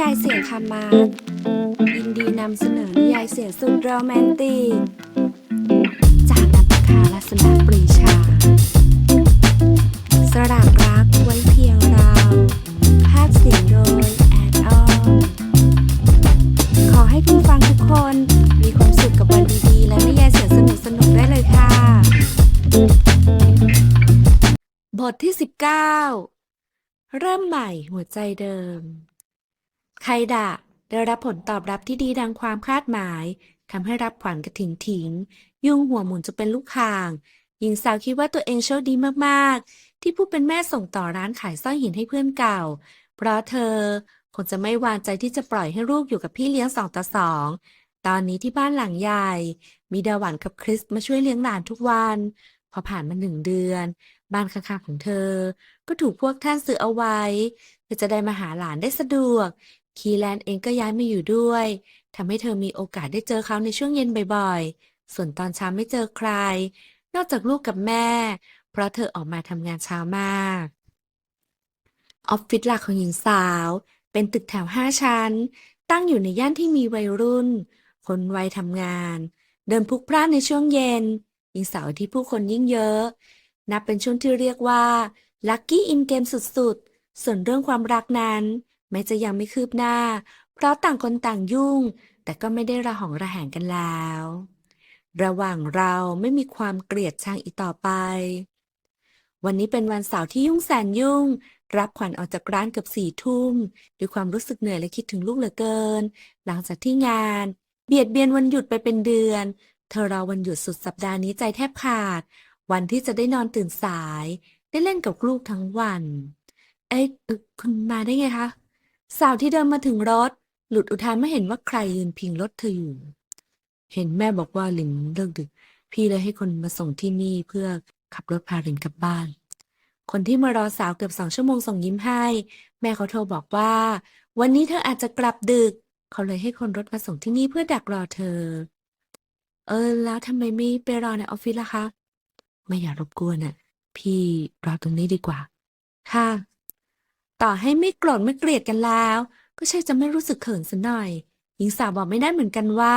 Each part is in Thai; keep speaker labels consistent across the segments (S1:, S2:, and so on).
S1: ยายเสียงคำมายินดีนำเสนอนิยายเสียงสุดโรแมนติก จากนันทคาลัสนาปรีชาสลักรักไว้เพียงเรา ภาพเสียงโดยแอดออมขอให้คุณฟังทุกคนมีความสุขกับวันดี ๆ และนิยายเสียงสนุกๆได้เลยค่ะ บทที่ 19 เริ่มใหม่หัวใจเดิม ไคดะได้รับผลตอบรับที่ดีดังความคาดหมายทำให้รับขวัญกระถิงถิง ยุ่งหัวหมุนจะเป็นลูกข่าง หญิงสาวคิดว่าตัวเองโชคดีมาก ๆ ที่ผู้เป็นแม่ส่งต่อร้านขายสร้อยหินให้เพื่อนเก่า เพราะเธอคงจะไม่วางใจที่จะปล่อยให้ลูกอยู่กับพี่เลี้ยงสองต่อสอง ตอนนี้ที่บ้านหลังใหญ่ มีดาหวันกับคริสมาช่วยเลี้ยงหลานทุกวัน พอผ่านมาหนึ่งเดือน บ้านข้างๆของเธอ ก็ถูกพวกท่านซื้อเอาไว้เพื่อจะได้มาหาหลานได้สะดวก คีแลนเองก็ย้ายมาอยู่ด้วยทำให้เธอมีโอกาสได้เจอเขาในช่วงเย็นบ่อยๆ ส่วนตอนเช้าไม่เจอใคร นอกจากลูกกับแม่ เพราะเธอออกมาทำงานเช้ามาก ออฟฟิศหลักของหญิงสาว เป็นตึกแถวห้าชั้น ตั้งอยู่ในย่านที่มีวัยรุ่น คนวัยทำงาน เดินพลุกพล่านในช่วงเย็น หญิงสาวที่ผู้คนยิ่งเยอะ นับเป็นช่วงที่เรียกว่าลัคกี้อินเกมสุดๆ ส่วนเรื่องความรักนั้น แม้จะยังไม่คืบหน้า เพราะต่างคนต่างยุ่ง แต่ก็ไม่ได้ระหองระแหงกันแล้ว ระหว่างเราไม่มีความเกลียดชังอีกต่อไป วันนี้เป็นวันเสาร์ที่ยุ่งแสนยุ่ง รับขวัญออกจากร้านเกือบสี่ทุ่มด้วยความรู้สึกเหนื่อยและคิดถึงลูกเหลือเกิน หลังจากที่งาน เบียดเบียนวันหยุดไปเป็นเดือน เธอรอวันหยุดสุดสัปดาห์นี้ใจแทบขาด วันที่จะได้นอนตื่นสาย ได้เล่นกับลูกทั้งวัน เอ้ยคุณมาได้ไงคะ สาวที่เดินมาถึงรถ หลุดอุทานเมื่อเห็นว่าใครยืนพิงรถเธออยู่ เห็นแม่บอกว่าหลินเลิกดึก พี่เลยให้คนมาส่งที่นี่เพื่อขับรถพาหลินกลับบ้าน คนที่มารอสาวเกือบสองชั่วโมงส่งยิ้มให้ แม่เขาโทรบอกว่า วันนี้เธออาจจะกลับดึก เขาเลยให้คนรถมาส่งที่นี่เพื่อดักรอเธอ เออ แล้วทำไมไม่ไปรอในออฟฟิศล่ะคะ ไม่อยากรบกวนอะ พี่รอตรงนี้ดีกว่า ค่ะ ต่อให้ไม่โกรธไม่เกลียดกันแล้ว ก็ใช่จะไม่รู้สึกเขินสัหน่อย หญิงสาวบอกไม่ได้เหมือนกันว่า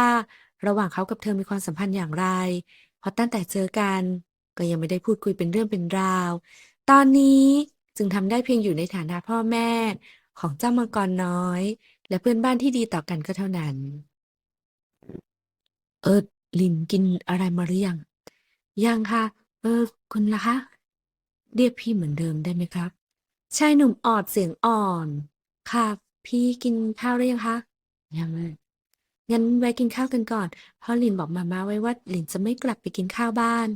S1: ระหว่างเขากับเธอมีความสัมพันธ์อย่างไร เพราะตั้งแต่เจอกัน ก็ยังไม่ได้พูดคุยเป็นเรื่องเป็นราว ตอนนี้จึงทำได้เพียงอยู่ในฐานะพ่อแม่ ของเจ้ามังกรน้อย และเพื่อนบ้านที่ดีต่อกันก็เท่านั้น เออลินกินอะไรมาหรือยังยังค่ะ เออ คุณล่ะคะ เรียกพี่เหมือนเดิมได้ไหมครับ ชายหนุ่มออดเสียงอ่อน ค่ะ พี่กินข้าวหรือยังคะยังเลยงั้นไว้กินข้าวกันก่อน เพราะหลินบอกมาม่าไว้ว่าหลินจะไม่กลับไปกินข้าวบ้าน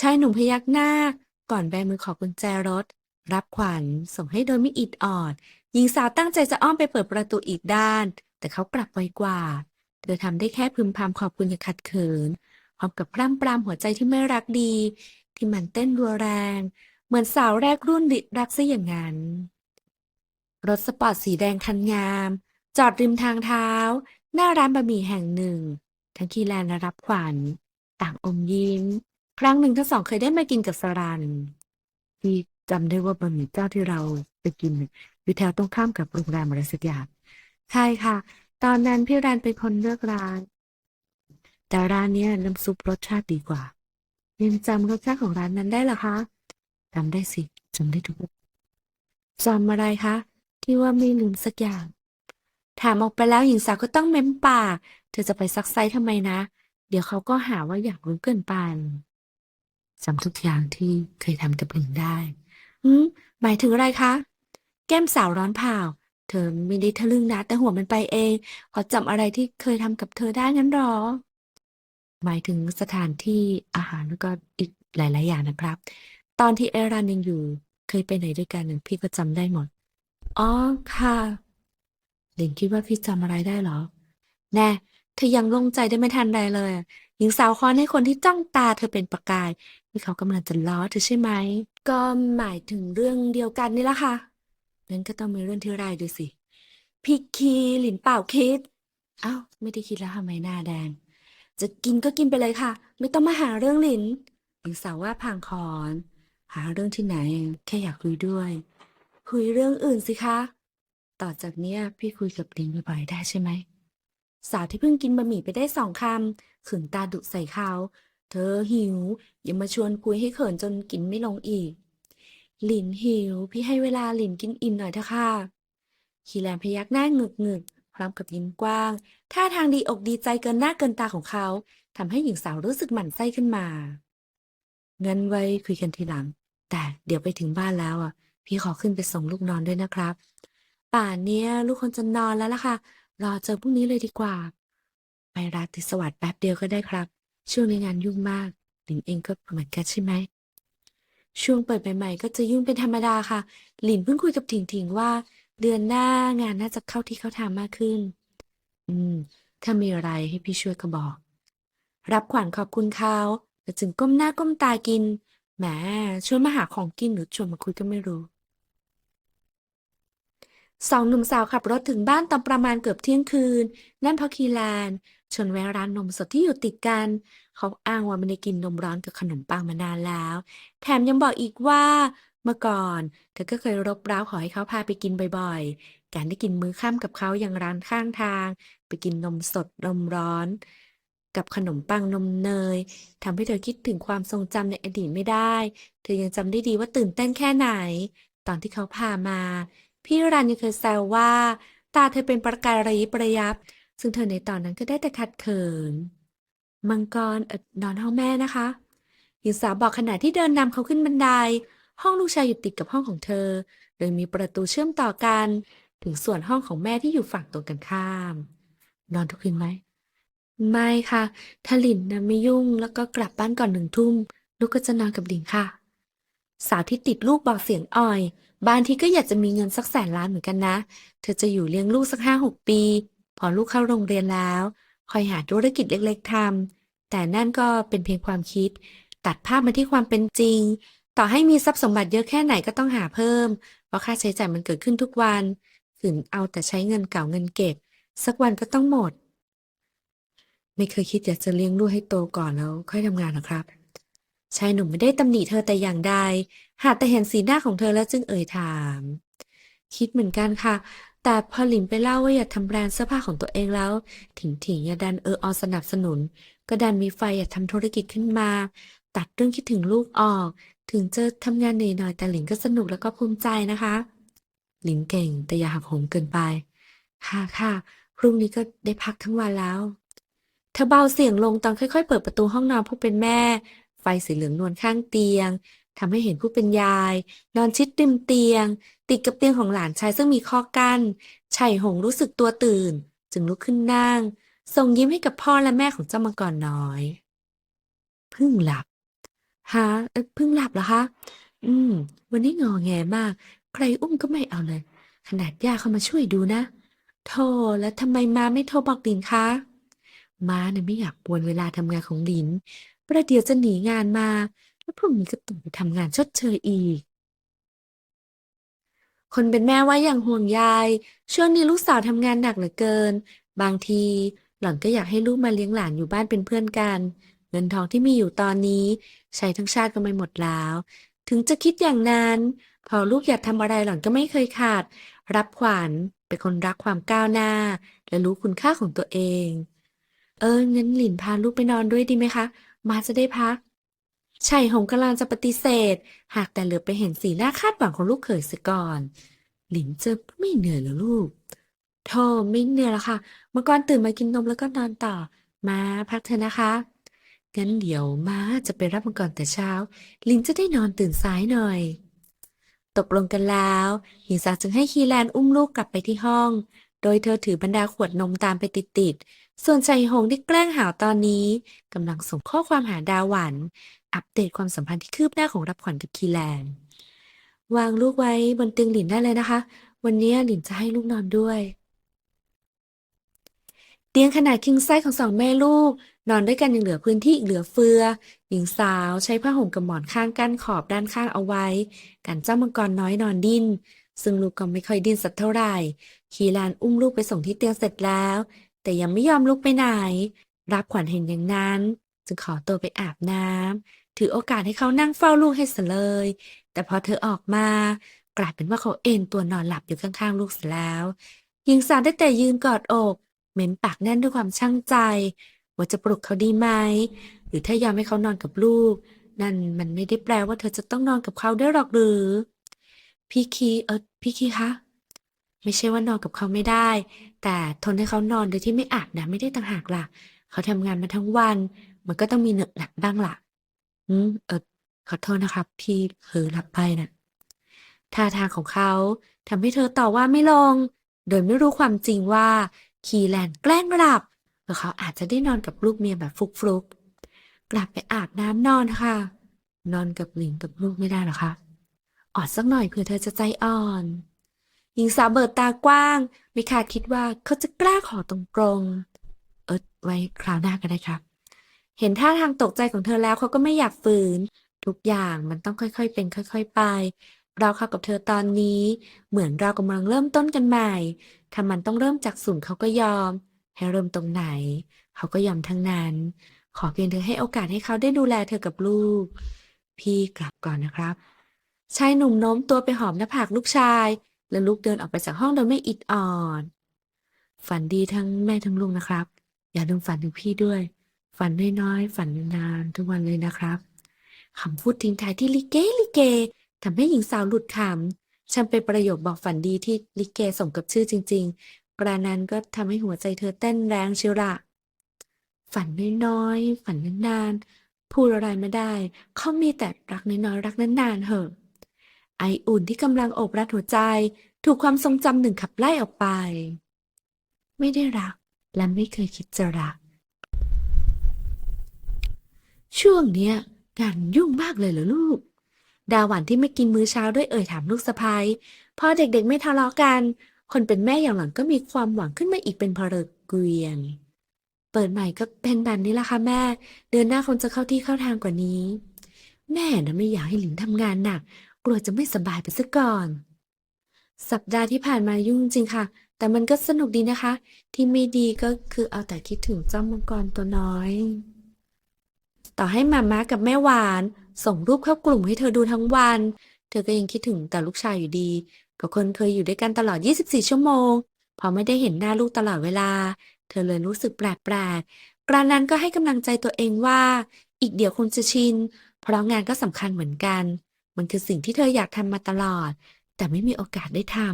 S1: ชายหนุ่มพยักหน้า ก่อนแบมือขอกุญแจรถ รับขวัญส่งให้โดยไม่อิดออด หญิงสาวตั้งใจจะอ้อมไปเปิดประตูอีกด้าน แต่เขากลับไวกว่า เธอทำได้แค่พึมพำขอบคุณอย่างขัดเขินพร้อมกับพร่ำปรามหัวใจที่ไม่รักดี ที่มันเต้นรัวแรง เหมือนสาวแรกรุ่นดิรักซะอย่างนั้น รถสปอร์ตสีแดงคันงาม จอดริมทางเท้า หน้าร้านบะหมี่แห่งหนึ่ง ทั้งคีแลนและรับขวัญ ต่างอมยิ้ม ครั้งหนึ่งทั้งสองเคยได้มากินกับสรันพี่จำได้ว่าบะหมี่เจ้าที่เราไปกินอยู่แถวตรงข้ามกับโรงแรมอะไรสักอย่างใช่ค่ะ ตอนนั้นพี่รันเป็นคนเลือกร้าน แต่ร้านเนี้ยน้ำซุปรสชาติดีกว่ายังจำรสชาติของร้านนั้นได้หรอคะ จำได้สิจำได้ทุกจำอะไรคะ ที่ว่าไม่ลืมสักอย่าง ถามออกไปแล้วหญิงสาวก็ต้องเม้มปาก เธอจะไปซักไซส์ทำไมนะ เดี๋ยวเขาก็หาว่าอยากรู้เกินไปจำทุกอย่างที่เคยทำกับหลิงได้หืมหมายถึงอะไรคะ แก้มสาวร้อนเผาเธอไม่ได้ทะลึ่งนะ แต่หัวมันไปเองขาจำอะไรที่เคยทำกับเธอได้งั้นหรอ หมายถึงสถานที่อาหารแล้วก็อีกหลาย ๆ อย่างนะครับ ตอนที่เอรันยังอยู่ เคยไปไหนด้วยกันพี่ก็จำได้หมด อ๋อค่ะหลิงคิดว่าพี่จำอะไรได้เหรอ แน่เธอยังลงใจได้ไม่ทันไรเลย หญิงสาวคอนให้คนที่จ้องตาเธอเป็นประกายที่เขากำลังจะล้อเธอใช่ไหม ก็หมายถึงเรื่องเดียวกันนี่ละค่ะงั้นก็ต้องมีเรื่องที่ไรายด้วยสิ พี่คีหลินเปล่าคิดเอ้าไม่ได้คิดแล้วทำไมหน้าแดง จะกินก็กินไปเลยค่ะ ไม่ต้องมาหาเรื่องหลิน หญิงสาวว่าพางคอน หาเรื่องที่ไหน แค่อยากคุยด้วย คุยเรื่องอื่นสิคะ ต่อจากเนี้ยพี่คุยกับลินบ่อยๆได้ใช่ไหม สาวที่เพิ่งกินบะหมี่ไปได้สองคำขึงตาดุใส่เขา เธอหิว อย่ามาชวนคุยให้เขินจนกินไม่ลงอีก หลินหิว พี่ให้เวลาหลินกินอิ่มหน่อยเถอะค่ะคีแลนพยักหน้าเงึกงึกๆพร้อมกับยิ้มกว้าง ท่าทางดีอกดีใจเกินหน้าเกินตาของเขาทำให้หญิงสาวรู้สึกหมั่นไส้ขึ้นมา งั้นไว้คุยกันทีหลัง แต่เดี๋ยวไปถึงบ้านแล้วอะ พี่ขอขึ้นไปส่งลูกนอนด้วยนะครับ ป่านเนี้ย ลูกคนจะนอนแล้วล่ะค่ะ รอเจอพรุ่งนี้เลยดีกว่า ไปราตรีสวัสดิ์แป๊บเดียวก็ได้ครับ ช่วงนี้งานยุ่งมากหลินเองก็เหมือนกันใช่ไหมช่วงเปิดใหม่ๆก็จะยุ่งเป็นธรรมดาค่ะ หลินเพิ่งคุยกับถิงถิงว่า เดือนหน้างานน่าจะเข้าที่เข้าทางมากขึ้น อืม ถ้ามีอะไรให้พี่ช่วยก็บอก รับขวัญขอบคุณเขา แต่จึงก้มหน้าก้มตากินแหมชวนมาหาของกินหรือชวนมาคุยก็ไม่รู้สองหนุ่มสาวขับรถถึงบ้านตอนประมาณเกือบเที่ยงคืน นั่นเพราะคีแลนชวนแวะร้านนมสดที่อยู่ติดกัน เขาอ้างว่าไม่ได้กินนมร้อนกับขนมปังมานานแล้ว แถมยังบอกอีกว่า เมื่อก่อน เธอก็เคยรบเร้าขอให้เขาพาไปกินบ่อยๆ การได้กินมื้อค่ำกับเขาอย่างร้านข้างทาง ไปกินนมสดนมร้อน กับขนมปังนมเนยทำให้เธอคิดถึงความทรงจำในอดีตไม่ได้ เธอยังจำได้ดีว่าตื่นเต้นแค่ไหน ตอนที่เขาพามา พี่รันยังเคยแซวว่า ตาเธอเป็นประกายระยิบระยับ ซึ่งเธอในตอนนั้นก็ได้แต่ขัดเขิน มังกรเออนอนห้องแม่นะคะหญิงสาวบอกขณะที่เดินนำเขาขึ้นบันได ห้องลูกชายอยู่ติดกับห้องของเธอ โดยมีประตูเชื่อมต่อกัน ถึงส่วนห้องของแม่ที่อยู่ฝั่งตรงกันข้าม นอนทุกคืนไหม ไม่ค่ะ ถ้าหลินนะไม่ยุ่งแล้วก็กลับบ้านก่อนหนึ่งทุ่ม ลูกก็จะนอนกับหลินค่ะ สาวที่ติดลูกบอกเสียงอ่อย บางทีก็อยากจะมีเงินสักแสนล้านเหมือนกันนะ เธอจะอยู่เลี้ยงลูกสักห้าหกปี พอลูกเข้าโรงเรียนแล้ว คอยหาธุรกิจเล็กๆทำแต่นั่นก็เป็นเพียงความคิด ตัดภาพมาที่ความเป็นจริง ต่อให้มีทรัพย์สมบัติเยอะแค่ไหนก็ต้องหาเพิ่ม เพราะค่าใช้จ่ายมันเกิดขึ้นทุกวันขืนเอาแต่ใช้เงินเก่าเงินเก็บ สักวันก็ต้องหมด ไม่เคยคิดอยากจะเลี้ยงลูกให้โตก่อนแล้วค่อยทำงานหรอครับ ชายหนุ่มไม่ได้ตำหนิเธอแต่อย่างใด หากแต่เห็นสีหน้าของเธอแล้วจึงเอ่ยถาม คิดเหมือนกันค่ะ แต่พอหลินไปเล่าว่าอยากทำแบรนด์เสื้อผ้าของตัวเองแล้ว ถิงถิงอย่าดันเอออสนับสนุน ก็ดันมีไฟอยากทำธุรกิจขึ้นมา ตัดเรื่องคิดถึงลูกออก ถึงจะทำงานเหนื่อยหน่อยแต่หลินก็สนุกแล้วก็ภูมิใจนะคะ หลินเก่งแต่อย่าหักโหมเกินไป ค่ะค่ะพรุ่งนี้ก็ได้พักทั้งวันแล้ว เธอเบาเสียงลงตอนค่อยๆ เปิดประตูห้องนอนผู้เป็นแม่ ไฟสีเหลืองนวลข้างเตียงทำให้เห็นผู้เป็นยาย นอนชิดริมเตียง ติดกับเตียงของหลานชายซึ่งมีข้อกั้นชัยหงรู้สึกตัวตื่น จึงลุกขึ้นนั่งส่งยิ้มให้กับพ่อและแม่ของเจ้ามังกรน้อยพิ่งหลับฮะพิ่งหลับเหรอคะอืม วันนี้งอแงมาก ใครอุ้มก็ไม่เอาเลย ขนาดย่าเข้ามาช่วยดูนะโธ่แล้วทำไมมาไม่โทรบอกลินคะ ม้าเนี่ยไม่อยากปวนเวลาทำงานของลิน ประเดี๋ยวจะหนีงานมา แล้วพรุ่งนี้ก็ต้องไปทำงานชดเชยอีก คนเป็นแม่ว่าอย่างห่วงใยช่วงนี้ลูกสาวทำงานหนักเหลือเกิน บางทีหล่อนก็อยากให้ลูกมาเลี้ยงหลานอยู่บ้านเป็นเพื่อนกัน เงินทองที่มีอยู่ตอนนี้ ใช้ทั้งชาติก็ไม่หมดแล้ว ถึงจะคิดอย่างนั้น พอลูกอยากทำอะไรหล่อนก็ไม่เคยขาด รับขวัญเป็นคนรักความก้าวหน้า และรู้คุณค่าของตัวเอง เอองั้นหลินพาลูกไปนอนด้วยดีไหมคะ มาจะได้พักชัยหงกำลังจะปฏิเสธ หากแต่เหลือไปเห็นสีหน้าคาดหวังของลูกเขยเสียก่อน หลินจะไม่เหนื่อยหรอลูกโธ่ไม่เหนื่อยแล้วค่ะ เมื่อก่อนตื่นมากินนมแล้วก็นอนต่อ มาพักเถอะนะคะงั้นเดี๋ยวม้าจะไปรับมังกรแต่เช้า ลินจะได้นอนตื่นสายหน่อย ตกลงกันแล้วหญิงสาวจึงให้คีแลนอุ้มลูกกลับไปที่ห้อง โดยเธอถือบรรดาขวดนมตามไปติดๆ ส่วนชัยหงที่แกล้งหาวตอนนี้กำลังส่งข้อความหาดาหวัน อัปเดตความสัมพันธ์ที่คืบหน้าของรับขวัญกับคีแลนวางลูกไว้บนเตียงหลินได้เลยนะคะ วันนี้หลินจะให้ลูกนอนด้วย เตียงขนาดคิงไซส์ของสองแม่ลูก นอนด้วยกันยังเหลือพื้นที่อีกเหลือเฟือ หญิงสาวใช้ผ้าห่มกับหมอนข้างกั้นขอบด้านข้างเอาไว้กันเจ้ามังกรน้อยนอนดิ้นซึ่งลูกก็ไม่ค่อยดิ้นสักเท่าไหร่ คีแลนอุ้มลูกไปส่งที่เตียงเสร็จแล้ว แต่ยังไม่ยอมลุกไปไหน รับขวัญเห็นอย่างนั้น จึงขอตัวไปอาบน้ำถือโอกาสให้เขานั่งเฝ้าลูกให้เสเลย แต่พอเธอออกมากลายเป็นว่าเขาเอนตัวนอนหลับอยู่ข้างๆ ลูกเสียแล้ว หญิงสาวได้แต่ยืนกอดอกเหม็นปากแน่นด้วยความช่างใจ ว่าจะปลุกเขาดีไหม หรือถ้ายอมให้เขานอนกับลูก นั่นมันไม่ได้แปลว่าเธอจะต้องนอนกับเขาได้หรอกหรือ พี่คีเออพี่คีคะ ไม่ใช่ว่านอนกับเขาไม่ได้ แต่ทนให้เขานอนโดยที่ไม่อาบน้ำไม่ได้ต่างหากล่ะ เขาทำงานมาทั้งวัน มันก็ต้องมีเหนื่อะหนักบ้างล่ะ อืมเออขอโทษนะครับ พี่เผลอหลับไปน่ะท่าทางของเขาทำให้เธอต่อว่าไม่ลง โดยไม่รู้ความจริงว่า คีแลนแกล้งหลับเพราะเขาอาจจะได้นอนกับลูกเมียแบบฟลุกๆ กลับไปอาบน้ำนอนค่ะ นอนกับหลิงกับลูกไม่ได้หรอคะออดสักหน่อยเผื่อเธอจะใจอ่อน หญิงสาวเบิดตากว้าง ไม่คาดคิดว่าเขาจะกล้าขอตรงๆ เออไว้คราวหน้าก็ได้ครับ เห็นท่าทางตกใจของเธอแล้วเขาก็ไม่อยากฝืน ทุกอย่างมันต้องค่อยๆ เป็นค่อย ๆ ไป เราเข้ากับเธอตอนนี้ เหมือนเรากำลังเริ่มต้นกันใหม่ ถ้ามันต้องเริ่มจากศูนย์เขาก็ยอม ให้เริ่มตรงไหน เขาก็ยอมทั้งนั้น ขอเพียงเธอให้โอกาสให้เขาได้ดูแลเธอกับลูก พี่กลับก่อนนะครับชายหนุ่มโน้มตัวไปหอมหน้าผากลูกชาย แล้วลุกเดินออกไปจากห้องโดยไม่อิดออดฝันดีทั้งแม่ทั้งลูกนะครับ อย่าลืมฝันถึงพี่ด้วย ฝันน้อยๆฝันนานทุกวันเลยนะครับคำพูดทิ้งท้ายที่ลิเกลิเกทำให้หญิงสาวหลุดขำช่างเป็นประโยคบอกฝันดีที่ลิเกสมกับชื่อจริง ๆ กระนั้นก็ทำให้หัวใจเธอเต้นแรงเชียวละฝันน้อยๆฝันนานๆพูดอะไรไม่ได้ เขามีแต่รักน้อยๆรักนานๆเหอะ ไออุ่นที่กำลังอบรัดหัวใจ ถูกความทรงจำหนึ่งขับไล่ออกไป ไม่ได้รัก และไม่เคยคิดจะรัก ช่วงเนี้ยงานยุ่งมากเลยเหรอลูก ดาหวันที่ไม่กินมื้อเช้าด้วยเอ่ยถามลูกสะพ้ายพอเด็กๆไม่ทะเลาะกัน คนเป็นแม่อย่างหลังก็มีความหวังขึ้นมาอีกเป็นพลเกวียน เปิดใหม่ก็เป็นแบบนี้ละค่ะแม่ เดือนหน้าคงจะเข้าที่เข้าทางกว่านี้ แม่นะไม่อยากให้หลินทำงานหนัก กลัวจะไม่สบายไปซะก่อน สัปดาห์ที่ผ่านมายุ่งจริงค่ะ แต่มันก็สนุกดีนะคะ ที่ไม่ดีก็คือเอาแต่คิดถึงเจ้ามังกรตัวน้อย ต่อให้มาม่ากับแม่หวาน ส่งรูปเข้ากลุ่มให้เธอดูทั้งวัน เธอก็ยังคิดถึงแต่ลูกชายอยู่ดีกับคนเคยอยู่ด้วยกันตลอด 24 ชั่วโมง พอไม่ได้เห็นหน้าลูกตลอดเวลา เธอเลยรู้สึกแปลกๆกระนั้นก็ให้กำลังใจตัวเองว่า อีกเดี๋ยวคงจะชิน เพราะงานก็สำคัญเหมือนกัน มันคือสิ่งที่เธออยากทำมาตลอด แต่ไม่มีโอกาสได้ทำ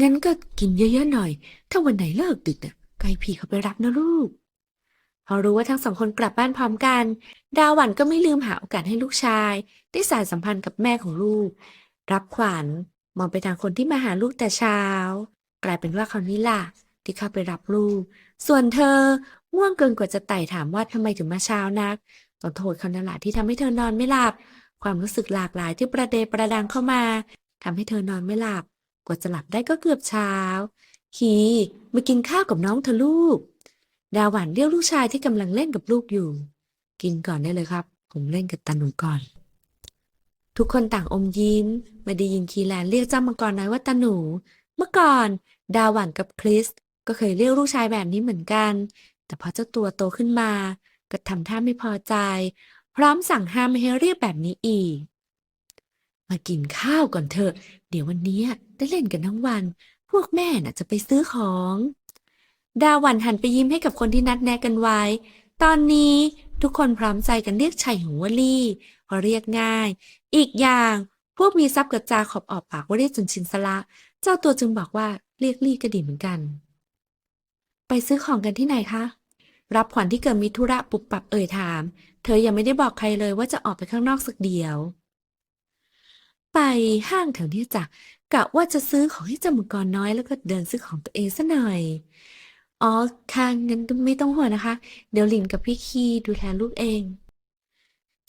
S1: งั้นก็กินเยอะๆหน่อย ถ้าวันไหนเลิกดึกน่ะก็ให้พี่เขาไปรับนะลูก พอรู้ว่าทั้งสองคนกลับบ้านพร้อมกัน ดาวหวันก็ไม่ลืมหาโอกาสให้ลูกชาย ได้สานสัมพันธ์กับแม่ของลูก รับขวัญมองไปทางคนที่มาหาลูกแต่เช้า กลายเป็นว่าเขานี่ล่ะที่เข้าไปรับลูก ส่วนเธอง่วงเกินกว่าจะไต่ถามว่าทำไมถึงมาเช้านัก ต้องโทษเขานั่นแหละที่ทำให้เธอนอนไม่หลับ ความรู้สึกหลากหลายที่ประเดประดังเข้ามาทำให้เธอนอนไม่หลับ กว่าจะหลับได้ก็เกือบเช้าฮีมากินข้าวกับน้องเธอะลูก ดาวหวานเรียกลูกชายที่กำลังเล่นกับลูกอยู่ กินก่อนได้เลยครับ ผมเล่นกับตาหนูก่อน ทุกคนต่างอมยิ้มม่ได้ยินคีแลนเรียกเจ้ามังกรน้อยว่าตาหนู เมื่อก่อน ดาวหวานกับคริสก็เคยเรียกลูกชายแบบนี้เหมือนกัน แต่พอเจ้าตัวโตขึ้นมา ก็ทำท่าไม่พอใจ พร้อมสั่งห้ามไม่ให้เรียกแบบนี้อีก มากินข้าวก่อนเถอะ เดี๋ยววันนี้ได้เล่นกันทั้งวัน พวกแม่น่ะจะไปซื้อของ ดาวันหันไปยิ้มให้กับคนที่นัดแนะกันไว้ ตอนนี้ทุกคนพร้อมใจกันเรียกชัยของวลี่เพราะเรียกง่าย อีกอย่างพวกมีทรัพย์กับจาขอบออกปากว่าเรียกจนชินสละ เจ้าตัวจึงบอกว่าเรียกลี่ก็ดีเหมือนกัน ไปซื้อของกันที่ไหนคะ รับขวัญที่เกิดมีธุระปุบปับเอ่ยถาม เธอยังไม่ได้บอกใครเลยว่าจะออกไปข้างนอกสักเดียว ไปห้างแถวนี้จ้ะกะว่าจะซื้อของให้เจามังกรน้อยแล้วก็เดินซื้อของตัวเองซะหน่อย อ๋อค่ะงั้นไม่ต้องห่วงนะคะ เดี๋ยวหลินกับพี่คีดูแลลูกเอง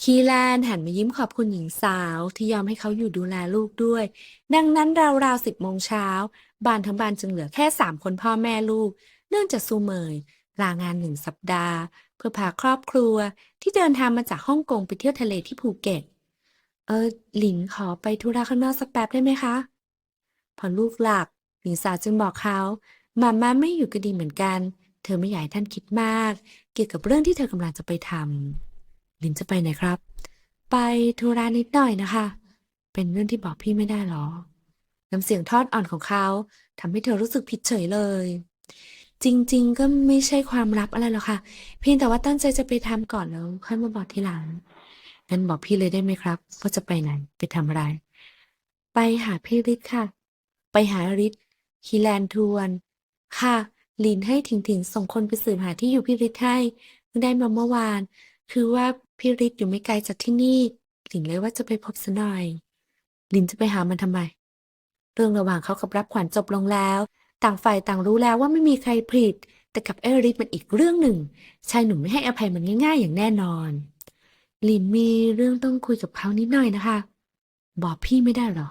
S1: คีแลนหันมายิ้มขอบคุณหญิงสาวที่ยอมให้เขาอยู่ดูแลลูกด้วย ดังนั้นราวๆสิบโมงเช้าบ้านทั้งบ้านจึงเหลือแค่สามคนพ่อแม่ลูก เนื่องจากซูเมย ลางานหนึ่งสัปดาห์ เพื่อพาครอบครัวที่เดินทางมาจากฮ่องกงไปเที่ยวทะเลที่ภูเก็ต เออ หลินขอไปธุระข้างนอกสักแป๊บได้ไหมคะ พอลูกหลับหญิงสาวจึงบอกเขามาม่าไม่อยู่ก็ดีเหมือนกัน เธอไม่อยากให้ท่านคิดมาก เกี่ยวกับเรื่องที่เธอกำลังจะไปทำลินจะไปไหนครับ ไปธุระนิดหน่อยนะคะ เป็นเรื่องที่บอกพี่ไม่ได้หรอ น้ำเสียงทอดอ่อนของเขาทำให้เธอรู้สึกผิดเฉยเลย จริง ๆ ก็ไม่ใช่ความลับอะไรหรอกค่ะ เพียงแต่ว่าตั้งใจจะไปทำก่อนแล้วค่อยมาบอกทีหลังงั้นบอกพี่เลยได้ไหมครับว่าจะไปไหนไปทำอะไร ไปหาพี่ฤทธิ์ค่ะ ไปหาฤทธิ์ฮิแลนทวน ค่ะลินให้ถิงถิงส่งคนไปสืบหาที่อยู่พี่ฤทธิ์ให้เพิ่งได้มาเมื่อวาน คือว่าพี่ฤทธิ์อยู่ไม่ไกลจากที่นี่ลินเลยว่าจะไปพบซะหน่อยลินจะไปหามันทำไม เรื่องระหว่างเขากับรับขวัญจบลงแล้ว ต่างฝ่ายต่างรู้แล้วว่าไม่มีใครผิด แต่กับเอริสมันอีกเรื่องหนึ่ง ชายหนุ่มไม่ให้อภัยมันง่าย ๆ อย่างแน่นอน ลินมีเรื่องต้องคุยกับเขานิดหน่อยนะคะ บอกพี่ไม่ได้หรอ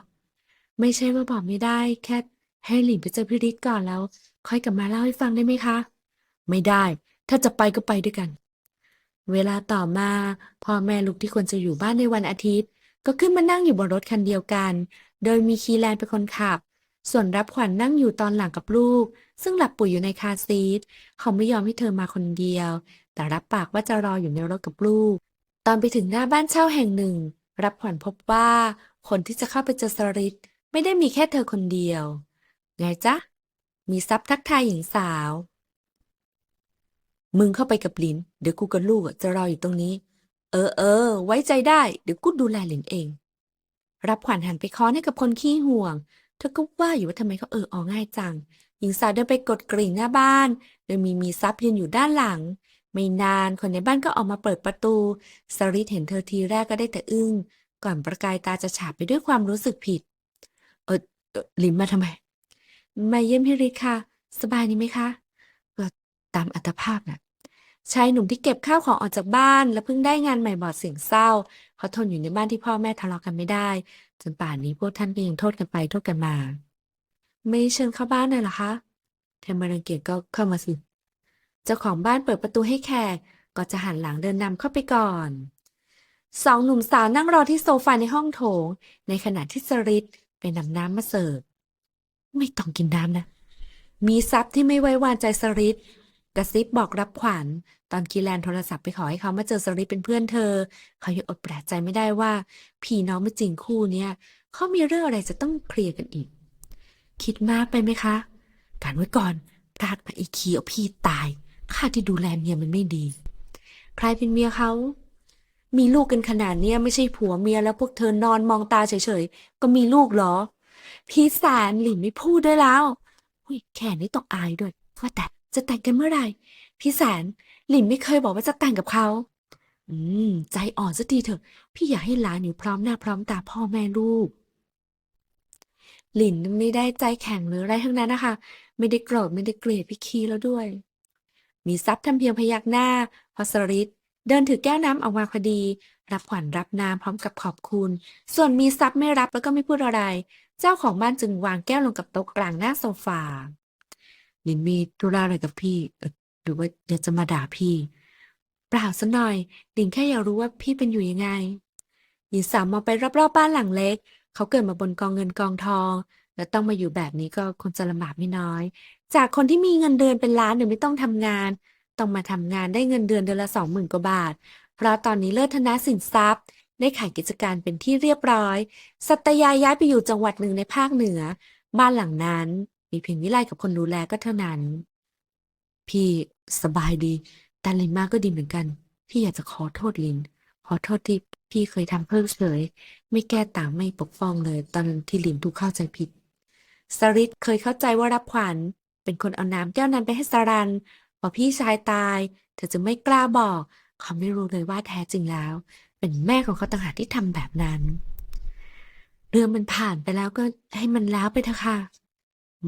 S1: ไม่ใช่ว่าบอกไม่ได้ แค่ให้ลินไปเจอพี่ฤทธิ์ก่อนแล้ว ค่อยกลับมาเล่าให้ฟังได้ไหมคะ ไม่ได้ ถ้าจะไปก็ไปด้วยกัน เวลาต่อมาพ่อแม่ลูกที่ควรจะอยู่บ้านในวันอาทิตย์ ก็ขึ้นมานั่งอยู่บนรถคันเดียวกัน โดยมีคีแลนเป็นคนขับ ส่วนรับขวัญนั่งอยู่ตอนหลังกับลูก ซึ่งหลับปุ๋ยอยู่ในคาซีทเขาไม่ยอมให้เธอมาคนเดียว แต่รับปากว่าจะรออยู่ในรถกับลูก ตอนไปถึงหน้าบ้านเช่าแห่งหนึ่ง รับขวัญพบว่า คนที่จะเข้าไปเจอสริตไม่ได้มีแค่เธอคนเดียว ไงจ๊ะ มีซับทักทายหญิงสาว มึงเข้าไปกับลิน เดี๋ยวกูกับลูกจะรออยู่ตรงนี้ เออเออ ไว้ใจได้ เดี๋ยวกูดูแลหลินเอง รับขวัญหันไปค้อนให้กับคนขี้ห่วง เธอก็ว่าอยู่ว่าทำไมเขาเออออง่ายจัง หญิงสาวเดินไปกดกริ่งหน้าบ้าน โดยมีมีซับยืนอยู่ด้านหลัง ไม่นานคนในบ้านก็ออกมาเปิดประตู สริธเห็นเธอทีแรกก็ได้แต่อึ้ง ก่อนประกายตาจะฉาบไปด้วยความรู้สึกผิด เออเอ่อหลินมาทำไม มาเยี่ยมพี่ฤทธิ์ค่ะ สบายดีไหมคะ ก็ตามอัตภาพน่ะ ชายหนุ่มที่เก็บข้าวของออกจากบ้าน และเพิ่งได้งานใหม่บอดเสียงเศร้าเขาทนอยู่ในบ้านที่พ่อแม่ทะเลาะกันไม่ได้ จนป่านนี้พวกท่านก็ยังโทษกันไปโทษกันมา ไม่เชิญเข้าบ้านเลยเหรอคะเธอมารังเกียจก็เข้ามาสิเจ้าของบ้านเปิดประตูให้แขกก็จะหันหลังเดินนำเข้าไปก่อนสองหนุ่มสาวนั่งรอที่โซฟาในห้องโถง ในขณะที่สริตไปนำน้ำมาเสิร์ฟไม่ต้องกินน้ำนะ มีซับที่ไม่ไว้วางใจสริต กระซิบบอกรับขวัญ ตอนกีแลนโทรศัพท์ไปขอให้เขามาเจอสริตเป็นเพื่อนเธอ เขายังอดแปลกใจไม่ได้ว่า พี่น้องไม่จริงคู่เนี้ยเขามีเรื่องอะไรจะต้องเคลียร์กันอีก คิดมากไปไหมคะ การไว้ก่อนพลาดมาอีกทีเอาพี่ตายข้าที่ดูแลเมียมันไม่ดี ใครเป็นเมียเขามีลูกกันขนาดเนี้ยไม่ใช่ผัวเมียแล้วพวกเธอนอนมองตาเฉยๆ ก็มีลูกเหรอ พี่แสนหลินไม่พูดได้แล้วอุ้ยแค่นี้ต้องอายด้วยว่าแต่ จะแต่งกันเมื่อไหร่ พี่แสนหลินไม่เคยบอกว่าจะแต่งกับเขา อืม ใจอ่อนสักทีเถอะ พี่อยากให้หลานอยู่พร้อมหน้าพร้อมตาพ่อแม่ลูก หลินไม่ได้ใจแข็งหรืออะไรทั้งนั้นนะคะ ไม่ได้โกรธไม่ได้เกลียดพี่คีแล้วด้วย มีซับทำเพียงพยักหน้า พอสริตเดินถือแก้วน้ำออกมาพอดี รับขวัญรับน้ำพร้อมกับขอบคุณ ส่วนมีซับไม่รับแล้วก็ไม่พูดอะไร เจ้าของบ้านจึงวางแก้วลงกับโต๊ะกลางหน้าโซฟา หลินมีธุระอะไรกับพี่หรือว่าเดี๋ยวจะมาด่าพี่ เปล่าสักหน่อยหลินแค่อยากรู้ว่าพี่เป็นอยู่ยังไงหญิงสาวมองไปรอบๆบ้านหลังเล็ก เขาเกิดมาบนกองเงินกองทอง แล้วต้องมาอยู่แบบนี้ก็คงจะลำบากไม่น้อย จากคนที่มีเงินเดือนเป็นล้านหรือไม่ต้องทำงาน ต้องมาทำงานได้เงินเดือนเดือนละสองหมื่นกว่าบาท เพราะตอนนี้เลิศธนสินทรัพย์ ได้ขายกิจการเป็นที่เรียบร้อย สัตยาย้ายไปอยู่จังหวัดหนึ่งในภาคเหนือ บ้านหลังนั้น มีเพียงวิไลกับคนดูแลก็เท่านั้น พี่สบายดี แต่ลินมาก็ดีเหมือนกัน พี่อยากจะขอโทษลิน ขอโทษที่พี่เคยทำเพิกเฉย ไม่แก้ต่างไม่ปกป้องเลย ตอนที่ลินถูกเข้าใจผิด สริตเคยเข้าใจว่ารับขวัญ เป็นคนเอาน้ำแก้วนั้นไปให้สรันพอพี่ชายตาย เธอจะไม่กล้าบอก เขาไม่รู้เลยว่าแท้จริงแล้ว เป็นแม่ของเขาต่างหากที่ทำแบบนั้น เรื่องมันผ่านไปแล้วก็ให้มันแล้วไปเถอะค่ะ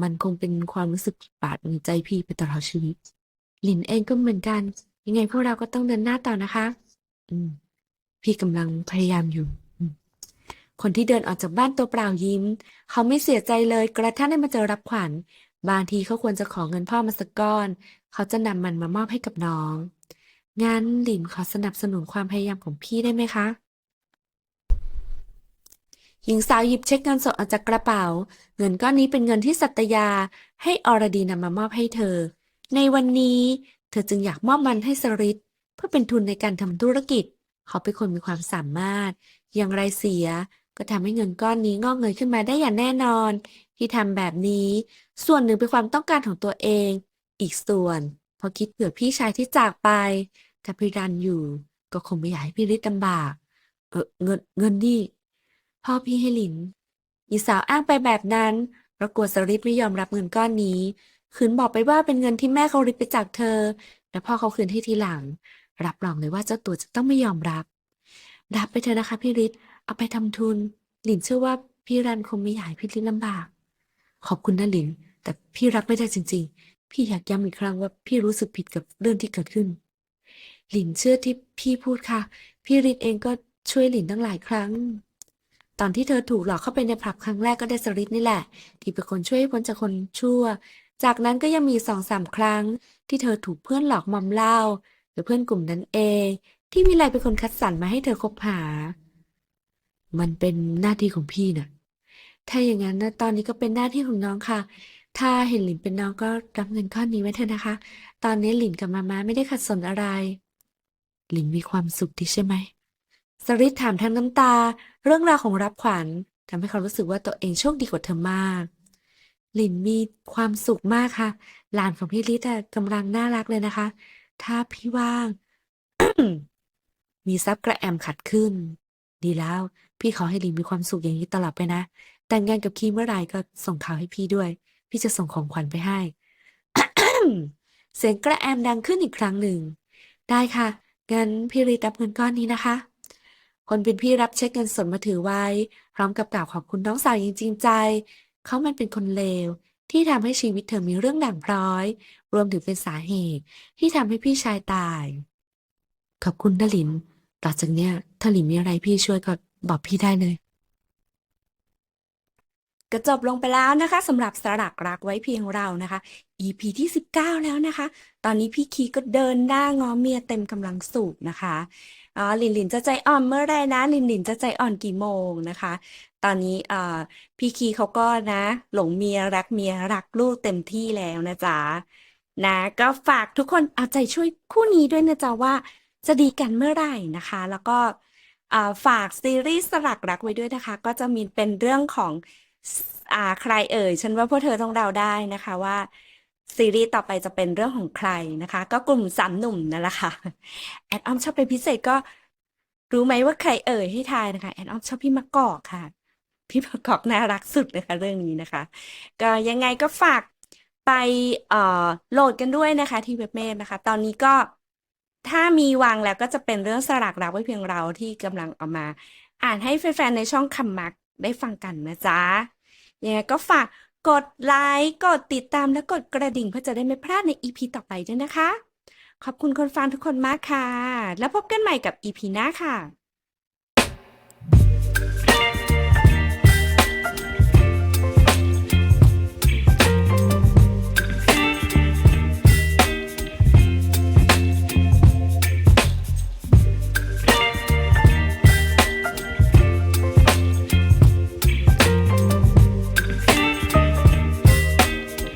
S1: มันคงเป็นความรู้สึกบาดในใจพี่ไปตลอดชีวิต หลินเองก็เหมือนกัน ยังไงพวกเราก็ต้องเดินหน้าต่อนะคะ อืม พี่กำลังพยายามอยู่ คนที่เดินออกจากบ้านตัวเปล่ายิ้ม เขาไม่เสียใจเลยกระทั่งได้มาเจอรับขวัญ บางทีเขาควรจะขอเงินพ่อมาสักก้อน เขาจะนำมันมามอบให้กับน้อง งั้นหลินขอสนับสนุนความพยายามของพี่ได้ไหมคะ หญิงสาวหยิบเช็คเงินสดออกจากกระเป๋า เงินก้อนนี้เป็นเงินที่สัตยาให้อรดีนำมามอบให้เธอ ในวันนี้ เธอจึงอยากมอบมันให้สริตเพื่อเป็นทุนในการทำธุรกิจ เขาเป็นคนมีความสามารถ อย่างไรเสียก็ทำให้เงินก้อนนี้งอกเงยขึ้นมาได้อย่างแน่นอน ที่ทำแบบนี้ ส่วนหนึ่งเป็นความต้องการของตัวเอง อีกส่วนพอคิดเผื่อพี่ชายที่จากไป ถ้าพี่รันอยู่ ก็คงไม่อยากให้พี่ฤทธิ์ลำบาก เออเงินเงินนี่ พ่อพี่ให้หลินหญิงสาวอ้างไปแบบนั้นเพราะกลัวสริศไม่ยอมรับเงินก้อนนี้ คืนบอกไปว่าเป็นเงินที่แม่เขาริบไปจากเธอ และพ่อเขาคืนให้ทีหลัง รับรองเลยว่าเจ้าตัวจะต้องไม่ยอมรับ รับไปเถอะนะคะพี่ฤทธิ์เอาไปทำทุน หลินเชื่อว่าพี่รันคงไม่อยากให้พี่ฤทธิ์ลำบาก ขอบคุณนะหลิน แต่พี่รับไม่ได้จริง ๆ พี่อยากย้ำอีกครั้งว่าพี่รู้สึกผิดกับเรื่องที่เกิดขึ้น หลินเชื่อที่พี่พูดค่ะ พี่ฤทธิ์เองก็ช่วยหลินตั้งหลายครั้ง ตอนที่เธอถูกหลอกเข้าไปในผับครั้งแรกก็ได้สริศนี่แหละ ที่เป็นคนช่วยให้พ้นจากคนชั่ว จากนั้นก็ยังมีสองสามครั้ง ที่เธอถูกเพื่อนหลอกมอมเหล้าหรือเพื่อนกลุ่มนั้นเอง ที่วิไลเป็นคนคัดสรรมาให้เธอคบหา มันเป็นหน้าที่ของพี่น่ะ ถ้าอย่างนั้นนะตอนนี้ก็เป็นหน้าที่ของน้องค่ะ ถ้าเห็นหลินเป็นน้องก็รับเงินก้อนนี้ไว้เถอะนะคะ ตอนนี้หลินกับมาม่าไม่ได้ขัดสนอะไร หลินมีความสุขดีใช่ไหม สริธถามทั้งน้ำตา เรื่องราวของรับขวัญทำให้เขารู้สึกว่าตัวเองโชคดีกว่าเธอมากหลินมีความสุขมากค่ะ หลานของพี่ลิศอะกำลังน่ารักเลยนะคะ ถ้าพี่ว่าง มีซับกระแอมขัดขึ้น ดีแล้ว พี่ขอให้หลินมีความสุขอย่างนี้ตลอดไปนะ แต่งงานกับคีเมื่อไหร่ก็ส่งข่าวให้พี่ด้วย พี่จะส่งของขวัญไปให้ เสียงกระแอมดังขึ้นอีกครั้งหนึ่ง ได้ค่ะ งั้นพี่รีรับเงินก้อนนี้นะคะ คนเป็นพี่รับเช็คเงินสดมาถือไว้ พร้อมกับกล่าวขอบคุณน้องสาวอย่างจริงใจ เขามันเป็นคนเลว ที่ทำให้ชีวิตเธอมีเรื่องด่างพร้อย รวมถึงเป็นสาเหตุ ที่ทำให้พี่ชายตาย ขอบคุณนหลิน ต่อจากเนี้ยถ้าหลินมีอะไรพี่ช่วยก็บอกพี่ได้เลย ก็จบลงไปแล้วนะคะสำหรับสลักรักไว้เพียงเรานะคะ EP ที่ 19 แล้วนะคะ ตอนนี้พี่คีก็เดินหน้างอเมียเต็มกำลังสูบนะคะอ๋อลินลินจะใจอ่อนเมื่อไรนะลินลินจะใจอ่อนกี่โมงนะคะ ตอนนี้เอ่อพี่คีเขาก็นะ หลงเมียรักเมียรักลูกเต็มที่แล้วนะจ๊ะนะ ก็ฝากทุกคนเอาใจช่วยคู่นี้ด้วยนะจ๊ะว่าจะดีกันเมื่อไหร่นะคะ แล้วก็ฝากซีรีส์สลักรักไว้ด้วยนะคะ ก็จะมีเป็นเรื่องของ อ่าใครเอ่ย ฉันว่าพวกเธอต้องเดาได้นะคะว่า ซีรีส์ต่อไปจะเป็นเรื่องของใครนะคะ ก็กลุ่มสามหนุ่มนั่นแหละค่ะ แอดออมชอบเป็นพิเศษก็ รู้ไหมว่าใครเอ่ยให้ทายนะคะ แอดออมชอบพี่มะกอกค่ะ พี่มะกอกน่ารักสุดนะคะ เรื่องนี้นะคะ ก็ยังไงก็ฝากไปเอ่อโหลดกันด้วยนะคะ ที่เว็บเมพนะคะ ตอนนี้ก็ถ้ามีวางแล้วก็จะเป็นเรื่องสลักรักไว้เพียงเราที่กำลังเอามา อ่านให้แฟนๆในช่องคำมักได้ฟังกันนะจ๊ะ ยังไงก็ฝากกดไลค์ กดติดตามและกดกระดิ่งเพื่อจะได้ไม่พลาดใน EP ต่อไปด้วยนะคะ ขอบคุณคนฟังทุกคนมากค่ะ แล้วพบกันใหม่กับ EP หน้าค่ะ